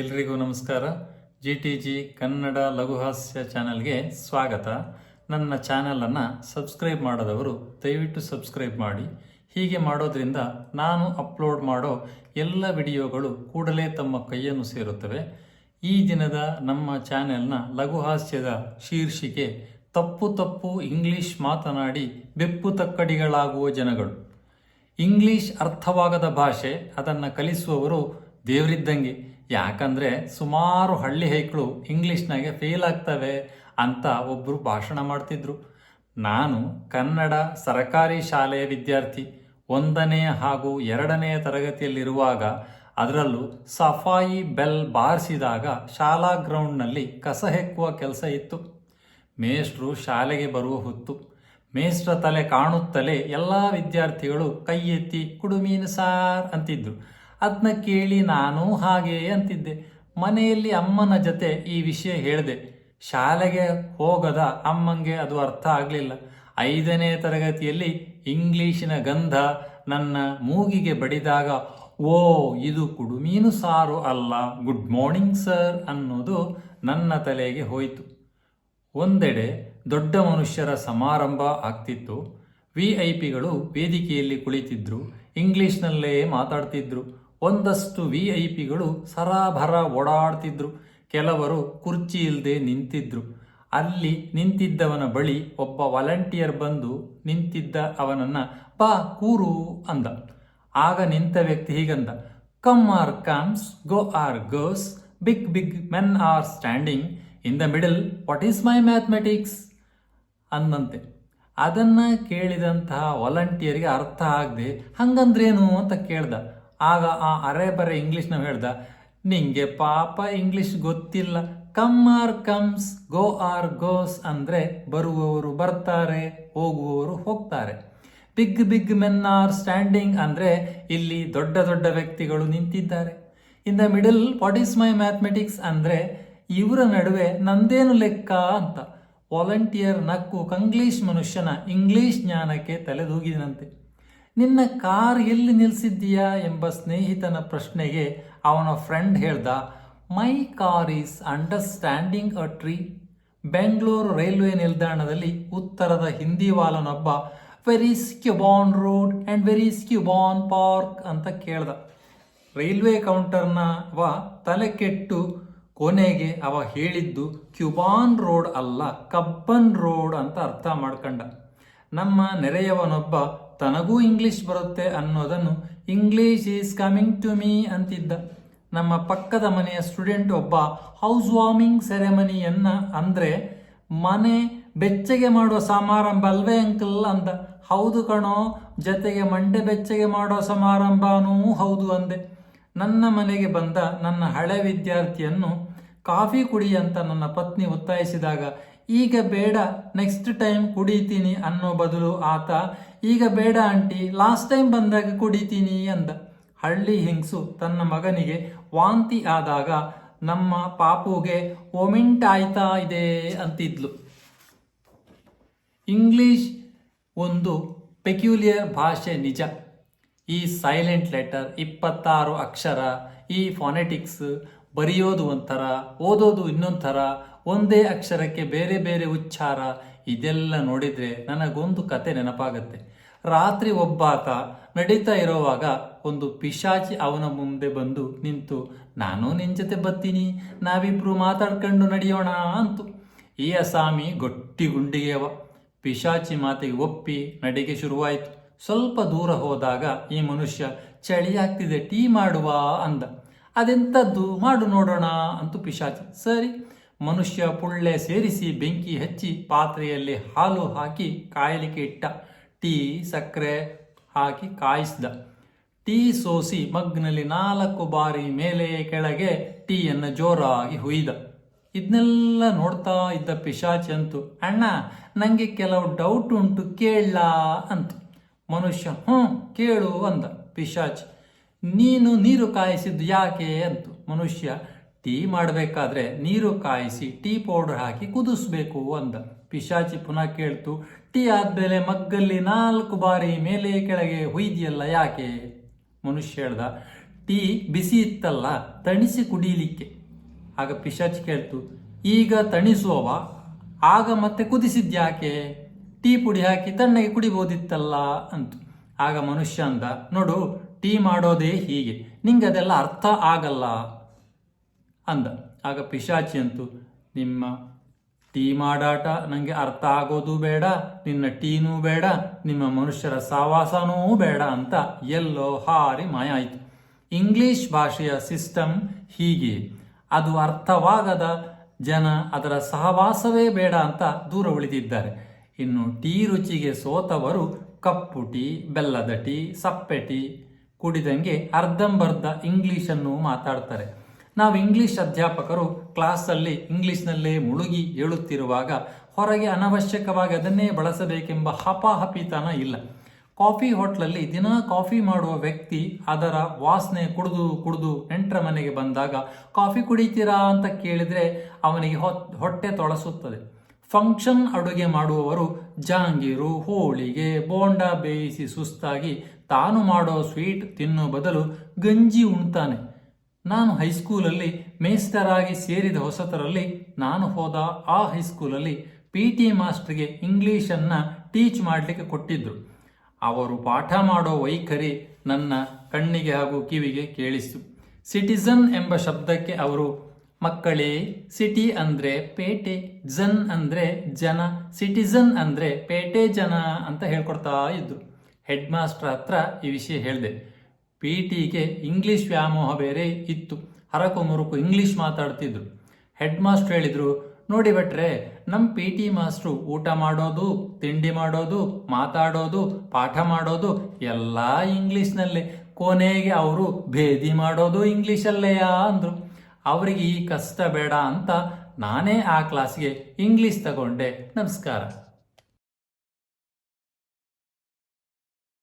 ಎಲ್ರಿಗೂ ನಮಸ್ಕಾರ. G T G Kannada ಲಘುಹಾಸ್ಯ ಚಾನಲ್ಗೆ ಸ್ವಾಗತ. ನನ್ನ ಚಾನೆಲನ್ನು ಸಬ್ಸ್ಕ್ರೈಬ್ ಮಾಡದವರು ದಯವಿಟ್ಟು ಸಬ್ಸ್ಕ್ರೈಬ್ ಮಾಡಿ. ಹೀಗೆ ಮಾಡೋದ್ರಿಂದ ನಾನು ಅಪ್ಲೋಡ್ ಮಾಡೋ ಎಲ್ಲ ವಿಡಿಯೋಗಳು ಕೂಡಲೇ ತಮ್ಮ ಕೈಯನ್ನು ಸೇರುತ್ತವೆ. ಈ ದಿನದ ನಮ್ಮ ಚಾನೆಲ್ನ ಲಘುಹಾಸ್ಯದ ಶೀರ್ಷಿಕೆ, ತಪ್ಪು ತಪ್ಪು ಇಂಗ್ಲಿಷ್ ಮಾತನಾಡಿ ಬೆಪ್ಪು ತಕ್ಕಡಿಗಳಾಗುವ ಜನಗಳು. ಇಂಗ್ಲಿಷ್ ಅರ್ಥವಾಗದ ಭಾಷೆ, ಅದನ್ನು ಕಲಿಸುವವರು ದೇವರಿದ್ದಂಗೆ. ಯಾಕಂದ್ರೆ ಸುಮಾರು ಹಳ್ಳಿ ಹೈಕ್ಳು ಇಂಗ್ಲೀಷ್ನಾಗೆ ಫೇಲ್ ಆಗ್ತವೆ ಅಂತ ಒಬ್ಬರು ಭಾಷಣ ಮಾಡ್ತಿದ್ರು. ನಾನು ಕನ್ನಡ ಸರಕಾರಿ ಶಾಲೆಯ ವಿದ್ಯಾರ್ಥಿ ಒಂದನೆಯ ಹಾಗೂ ಎರಡನೆಯ ತರಗತಿಯಲ್ಲಿರುವಾಗ ಅದರಲ್ಲೂ ಸಫಾಯಿ ಬೆಲ್ ಬಾರಿಸಿದಾಗ ಶಾಲಾ ಗ್ರೌಂಡ್ನಲ್ಲಿ ಕಸ ಹೆಕ್ಕುವ ಕೆಲಸ ಇತ್ತು. ಮೇಷ್ಟ್ರು ಶಾಲೆಗೆ ಬರುವ ಹೊತ್ತು ಮೇಷ್ಟ್ರ ತಲೆ ಕಾಣುತ್ತಲೇ ಎಲ್ಲ ವಿದ್ಯಾರ್ಥಿಗಳು ಕೈ ಎತ್ತಿ, ಕುಡುಮೀನು ಸಾರ್ ಅಂತಿದ್ರು. ಅದನ್ನ ಕೇಳಿ ನಾನು ಹಾಗೆ ಅಂತಿದ್ದೆ. ಮನೆಯಲ್ಲಿ ಅಮ್ಮನ ಜೊತೆ ಈ ವಿಷಯ ಹೇಳಿದೆ. ಶಾಲೆಗೆ ಹೋಗದ ಅಮ್ಮಂಗೆ ಅದು ಅರ್ಥ ಆಗಲಿಲ್ಲ. ಐದನೇ ತರಗತಿಯಲ್ಲಿ ಇಂಗ್ಲೀಷಿನ ಗಂಧ ನನ್ನ ಮೂಗಿಗೆ ಬಡಿದಾಗ, ಓ, ಇದು ಕುಡುಮೀನು ಸಾರು ಅಲ್ಲ, ಗುಡ್ ಮಾರ್ನಿಂಗ್ ಸರ್ ಅನ್ನೋದು ನನ್ನ ತಲೆಗೆ ಹೋಯಿತು. ಒಂದೆಡೆ ದೊಡ್ಡ ಮನುಷ್ಯರ ಸಮಾರಂಭ ಆಗ್ತಿತ್ತು. ವಿ ಐ ಪಿಗಳು ವೇದಿಕೆಯಲ್ಲಿ ಕುಳಿತಿದ್ರು, ಇಂಗ್ಲೀಷ್ನಲ್ಲೇ ಮಾತಾಡ್ತಿದ್ರು. ಒಂದಷ್ಟು ವಿ ಐ ಪಿಗಳು ಸರಾಭರ ಓಡಾಡ್ತಿದ್ರು. ಕೆಲವರು ಕುರ್ಚಿ ಇಲ್ಲದೆ ನಿಂತಿದ್ರು. ಅಲ್ಲಿ ನಿಂತಿದ್ದವನ ಬಳಿ ಒಬ್ಬ ವಾಲಂಟಿಯರ್ ಬಂದು ನಿಂತಿದ್ದ ಅವನನ್ನ, ಬಾ, ಕೂರು ಅಂದ. ಆಗ ನಿಂತ ವ್ಯಕ್ತಿ ಹೀಗಂದ come or comes go or goes big big men are standing in the middle what is my mathematics ಅಂದಂತೆ ಅದನ್ನ ಕೇಳಿದಂತಹ ವಾಲಂಟಿಯರ್ಗೆ ಅರ್ಥ ಆಗದೆ, ಹಂಗಂದ್ರೇನು? ಅಂತ ಕೇಳ್ದ. ಆಗ ಆ ಅರೆ ಬರೆ ಇಂಗ್ಲಿಷ್ನ ಹೇಳ್ದ, ನಿಂಗೆ ಪಾಪ ಇಂಗ್ಲಿಷ್ ಗೊತ್ತಿಲ್ಲ. Come or comes go or goes ಅಂದ್ರೆ ಬರುವವರು ಬರ್ತಾರೆ, ಹೋಗುವವರು ಹೋಗ್ತಾರೆ. Big big men are standing ಅಂದ್ರೆ ಇಲ್ಲಿ ದೊಡ್ಡ ದೊಡ್ಡ ವ್ಯಕ್ತಿಗಳು ನಿಂತಿದ್ದಾರೆ. In the middle what is my mathematics ಅಂದ್ರೆ ಇವರ ನಡುವೆ ನಂದೇನು ಲೆಕ್ಕ ಅಂತ. ವಾಲಂಟಿಯರ್ ನಕ್ಕು ಕಂಗ್ಲೀಷ್ ಮನುಷ್ಯನ ಇಂಗ್ಲಿಷ್ ಜ್ಞಾನಕ್ಕೆ ತಲೆದೂಗಿದಂತೆ. ನಿನ್ನ ಕಾರ್ ಎಲ್ಲಿ ನಿಲ್ಲಿಸಿದ್ದೀಯಾ ಎಂಬ ಸ್ನೇಹಿತನ ಪ್ರಶ್ನೆಗೆ ಅವನ ಫ್ರೆಂಡ್ ಹೇಳ್ದ my car is understanding a tree Bengaluru railway ನಿಲ್ದಾಣದಲ್ಲಿ ಉತ್ತರದ ಹಿಂದಿವಾಲನೊಬ್ಬ very Cuban road and very Cuban park ಅಂತ ಕೇಳ್ದ. ರೈಲ್ವೆ ಕೌಂಟರ್ನ ವ ತಲೆ ಕೆಟ್ಟು ಕೊನೆಗೆ ಅವ ಹೇಳಿದ್ದು ಕ್ಯೂಬಾನ್ ರೋಡ್ ಅಲ್ಲ ಕಬ್ಬನ್ ರೋಡ್ ಅಂತ ಅರ್ಥ ಮಾಡ್ಕಂಡ. ನಮ್ಮ ನೆರೆಯವನೊಬ್ಬ ತನಗೂ ಇಂಗ್ಲಿಷ್ ಬರುತ್ತೆ ಅನ್ನೋದನ್ನು English is coming to me ಅಂತಿದ್ದ. ನಮ್ಮ ಪಕ್ಕದ ಮನೆಯ ಸ್ಟೂಡೆಂಟ್ ಒಬ್ಬ ಹೌಸ್ ವಾರ್ಮಿಂಗ್ ಸೆರೆಮನಿಯನ್ನ ಅಂದ್ರೆ, ಮನೆ ಬೆಚ್ಚಗೆ ಮಾಡುವ ಸಮಾರಂಭ ಅಲ್ವೇ ಅಂಕಲ್ ಅಂದ. ಹೌದು ಕಣೋ, ಜೊತೆಗೆ ಮಂಡೆ ಬೆಚ್ಚಗೆ ಮಾಡೋ ಸಮಾರಂಭನೂ ಹೌದು ಅಂದೆ. ನನ್ನ ಮನೆಗೆ ಬಂದ ನನ್ನ ಹಳೆ ವಿದ್ಯಾರ್ಥಿಯನ್ನು ಕಾಫಿ ಕುಡಿ ಅಂತ ನನ್ನ ಪತ್ನಿ ಒತ್ತಾಯಿಸಿದಾಗ ಈಗ ಬೇಡ ನೆಕ್ಸ್ಟ್ ಟೈಮ್ ಕುಡಿತೀನಿ ಅನ್ನೋ ಬದಲು ಆತ, ಈಗ ಬೇಡ ಆಂಟಿ ಲಾಸ್ಟ್ ಟೈಮ್ ಬಂದಾಗ ಕುಡಿತೀನಿ ಅಂದ. ಹಳ್ಳಿ ಹಿಂಗ್ಸು ತನ್ನ ಮಗನಿಗೆ ವಾಂತಿ ಆದಾಗ ನಮ್ಮ ಪಾಪುಗೆ ಒಮಿಂಟ್ ಆಯ್ತಾ ಇದೆ ಅಂತಿದ್ಲು. ಇಂಗ್ಲಿಷ್ ಒಂದು ಪೆಕ್ಯುಲಿಯರ್ ಭಾಷೆ ನಿಜ. ಈ ಸೈಲೆಂಟ್ ಲೆಟರ್ ಇಪ್ಪತ್ತಾರು ಅಕ್ಷರ, ಈ ಫೋನೆಟಿಕ್ಸ್ ಬರೆಯೋದು ಒಂಥರ, ಓದೋದು ಇನ್ನೊಂಥರ ಒಂದೇ ಅಕ್ಷರಕ್ಕೆ ಬೇರೆ ಬೇರೆ ಉಚ್ಚಾರ ಇದೆಲ್ಲ ನೋಡಿದ್ರೆ ನನಗೊಂದು ಕತೆ ನೆನಪಾಗತ್ತೆ. ರಾತ್ರಿ ಒಬ್ಬಾತ ನಡೀತಾ ಇರೋವಾಗ ಒಂದು ಪಿಶಾಚಿ ಅವನ ಮುಂದೆ ಬಂದು ನಿಂತು, ನಾನು ನಿನ್ ಜೊತೆ ಬರ್ತೀನಿ, ನಾವಿಬ್ರು ಮಾತಾಡ್ಕೊಂಡು ನಡೆಯೋಣ ಅಂತು. ಈ ಅಸಾಮಿ, ಗಟ್ಟಿ ಗುಂಡಿಗೆಯವ. ಪಿಶಾಚಿ ಮಾತಿಗೆ ಒಪ್ಪಿ ನಡಿಗೆ ಶುರುವಾಯಿತು. ಸ್ವಲ್ಪ ದೂರ ಹೋದಾಗ ಈ ಮನುಷ್ಯ, ಚಳಿ ಆಗ್ತಿದೆ, ಟೀ ಮಾಡುವ ಅಂದ. ಅದೆಂಥದ್ದು ಮಾಡು ನೋಡೋಣ ಅಂತೂ ಪಿಶಾಚಿ, ಸರಿ. ಮನುಷ್ಯ ಪುಳ್ಳೆ ಸೇರಿಸಿ ಬೆಂಕಿ ಹಚ್ಚಿ ಪಾತ್ರೆಯಲ್ಲಿ ಹಾಲು ಹಾಕಿ ಕಾಯಲಿಕ್ಕೆ ಇಟ್ಟ. ಟೀ, ಸಕ್ಕರೆ ಹಾಕಿ ಕಾಯಿಸಿದ. ಟೀ ಸೋಸಿ ಮಗ್ನಲ್ಲಿ ನಾಲ್ಕು ಬಾರಿ ಮೇಲೆ ಕೆಳಗೆ ಟೀಯನ್ನು ಜೋರಾಗಿ ಹುಯ್ದ. ಇದನ್ನೆಲ್ಲ ನೋಡ್ತಾ ಇದ್ದ ಪಿಶಾಚಿ ಅಂತು, ಅಣ್ಣ ನನಗೆ ಕೆಲವು ಡೌಟ್ ಉಂಟು ಕೇಳ ಅಂತ. ಮನುಷ್ಯ, ಹ್ಞೂ, ಕೇಳು ಅಂದ ಪಿಶಾಚಿ. ನೀನು ನೀರು ಕಾಯಿಸಿದ್ದು ಯಾಕೆ? ಅಂತು. ಮನುಷ್ಯ ಟೀ ಮಾಡಬೇಕಾದ್ರೆ ನೀರು ಕಾಯಿಸಿ ಟೀ ಪೌಡರ್ ಹಾಕಿ ಕುದಿಸ್ಬೇಕು ಅಂದ. ಪಿಶಾಚಿ ಪುನಃ ಕೇಳ್ತು, ಟೀ ಆದ್ಮೇಲೆ ಮಗ್ಗಲ್ಲಿ ನಾಲ್ಕು ಬಾರಿ ಮೇಲೆ ಕೆಳಗೆ ಹುಯ್ದಿಯಲ್ಲ ಯಾಕೆ? ಮನುಷ್ಯ ಹೇಳ್ದ, ಟೀ ಬಿಸಿ ಇತ್ತಲ್ಲ, ತಣಿಸಿ ಕುಡಿಲಿಕ್ಕೆ. ಆಗ ಪಿಶಾಚಿ ಕೇಳ್ತು, ಈಗ ತಣಿಸುವವ ಆಗ ಮತ್ತೆ ಕುದಿಸಿದ್ಯಾಕೆ? ಟೀ ಪುಡಿ ಹಾಕಿ ತಣ್ಣಗೆ ಕುಡಿಬೋದಿತ್ತಲ್ಲ? ಅಂತ. ಆಗ ಮನುಷ್ಯ ಅಂದ, ನೋಡು, ಟೀ ಮಾಡೋದೇ ಹೀಗೆ ನಿಂಗೆ ಅದೆಲ್ಲ ಅರ್ಥ ಆಗಲ್ಲ. ಅಂದ. ಆಗ ಪಿಶಾಚಿ ಅಂತು, ನಿಮ್ಮ ಟೀ ಮಾಡಾಟ ನನಗೆ ಅರ್ಥ ಆಗೋದು ಬೇಡ, ನಿನ್ನ ಟೀನೂ ಬೇಡ, ನಿಮ್ಮ ಮನುಷ್ಯರ ಸಾವಾಸನೂ ಬೇಡ ಅಂತ ಎಲ್ಲೋ ಹಾರಿ ಮಾಯ ಆಯಿತು ಇಂಗ್ಲಿಷ್ ಭಾಷೆಯ ಸಿಸ್ಟಮ್ ಹೀಗೆ, ಅದು ಅರ್ಥವಾಗದ ಜನ ಅದರ ಸಹವಾಸವೇ ಬೇಡ ಅಂತ ದೂರ ಉಳಿದಿದ್ದಾರೆ. ಇನ್ನು ಟೀ ರುಚಿಗೆ ಸೋತವರು ಕಪ್ಪು ಟೀ, ಬೆಲ್ಲದ ಟೀ, ಸಪ್ಪೆ ಟೀ ಕುಡಿದಂಗೆ ಅರ್ಧಂಬರ್ಧ ಇಂಗ್ಲಿಷನ್ನು ಮಾತಾಡ್ತಾರೆ. ನಾವು ಇಂಗ್ಲಿಷ್ ಅಧ್ಯಾಪಕರು ಕ್ಲಾಸಲ್ಲಿ ಇಂಗ್ಲಿಷ್ನಲ್ಲೇ ಮುಳುಗಿ ಹೇಳುತ್ತಿರುವಾಗ ಹೊರಗೆ ಅನವಶ್ಯಕವಾಗಿ ಅದನ್ನೇ ಬಳಸಬೇಕೆಂಬ ಹಪಾಹಪಿತನ ಇಲ್ಲ. ಕಾಫಿ ಹೋಟ್ಲಲ್ಲಿ ದಿನ ಕಾಫಿ ಮಾಡುವ ವ್ಯಕ್ತಿ ಅದರ ವಾಸನೆ ಕುಡಿದು ಕುಡಿದು ನೆಂಟರ ಮನೆಗೆ ಬಂದಾಗ ಕಾಫಿ ಕುಡಿತೀರಾ ಅಂತ ಕೇಳಿದರೆ ಅವನಿಗೆ ಹೊಟ್ಟೆ ತೊಳಸುತ್ತದೆ. ಫಂಕ್ಷನ್ ಅಡುಗೆ ಮಾಡುವವರು ಜಾಂಗೀರು, ಹೋಳಿಗೆ, ಬೋಂಡ ಬೇಯಿಸಿ ಸುಸ್ತಾಗಿ, ತಾನು ಮಾಡೋ ಸ್ವೀಟ್ ತಿನ್ನೋ ಬದಲು ಗಂಜಿ ಉಣ್ತಾನೆ. ನಾನು ಹೈಸ್ಕೂಲಲ್ಲಿ ಮೇಸ್ಟರಾಗಿ ಸೇರಿದ ಹೊಸತರಲ್ಲಿ ನಾನು ಹೋದ ಆ ಹೈಸ್ಕೂಲಲ್ಲಿ ಪಿ ಟಿ ಮಾಸ್ಟರ್ಗೆ ಇಂಗ್ಲೀಷನ್ನು ಟೀಚ್ ಮಾಡಲಿಕ್ಕೆ ಕೊಟ್ಟಿದ್ರು. ಅವರು ಪಾಠ ಮಾಡೋ ವೈಖರಿ ನನ್ನ ಕಣ್ಣಿಗೆ ಹಾಗೂ ಕಿವಿಗೆ ಕೇಳಿಸು ಸಿಟಿಸನ್ ಎಂಬ ಶಬ್ದಕ್ಕೆ ಅವರು, ಮಕ್ಕಳೇ, ಸಿಟಿ ಅಂದರೆ ಪೇಟೆ, ಜನ್ ಅಂದರೆ ಜನ ಸಿಟಿಸನ್ ಅಂದರೆ ಪೇಟೆ ಜನ ಅಂತ ಹೇಳ್ಕೊಡ್ತಾ ಇದ್ರು. ಹೆಡ್ ಮಾಸ್ಟರ್ ಹತ್ರ ಈ ವಿಷಯ ಹೇಳಿದೆ. ಪಿ ಟಿಗೆ ಇಂಗ್ಲಿಷ್ ವ್ಯಾಮೋಹ ಬೇರೆ ಇತ್ತು. ಹರಕು ಮುರುಕು ಇಂಗ್ಲಿಷ್ ಮಾತಾಡ್ತಿದ್ರು. ಹೆಡ್ ಮಾಸ್ಟರ್ ಹೇಳಿದ್ರು, ನೋಡಿ ಭಟ್ರೆ ನಮ್ಮ ಪಿ ಟಿ ಮಾಸ್ಟ್ರು ಊಟ ಮಾಡೋದು, ತಿಂಡಿ ಮಾಡೋದು, ಮಾತಾಡೋದು, ಪಾಠ ಮಾಡೋದು ಎಲ್ಲ ಇಂಗ್ಲೀಷ್ನಲ್ಲೇ. ಕೊನೆಗೆ ಅವರು ಭೇದಿ ಮಾಡೋದು ಇಂಗ್ಲೀಷಲ್ಲೇ ಅಂದರು. ಅವರಿಗೆ ಈ ಕಷ್ಟ ಬೇಡ ಅಂತ ನಾನೇ ಆ ಕ್ಲಾಸ್ಗೆ ಇಂಗ್ಲೀಷ್ ತಗೊಂಡೆ. ನಮಸ್ಕಾರ.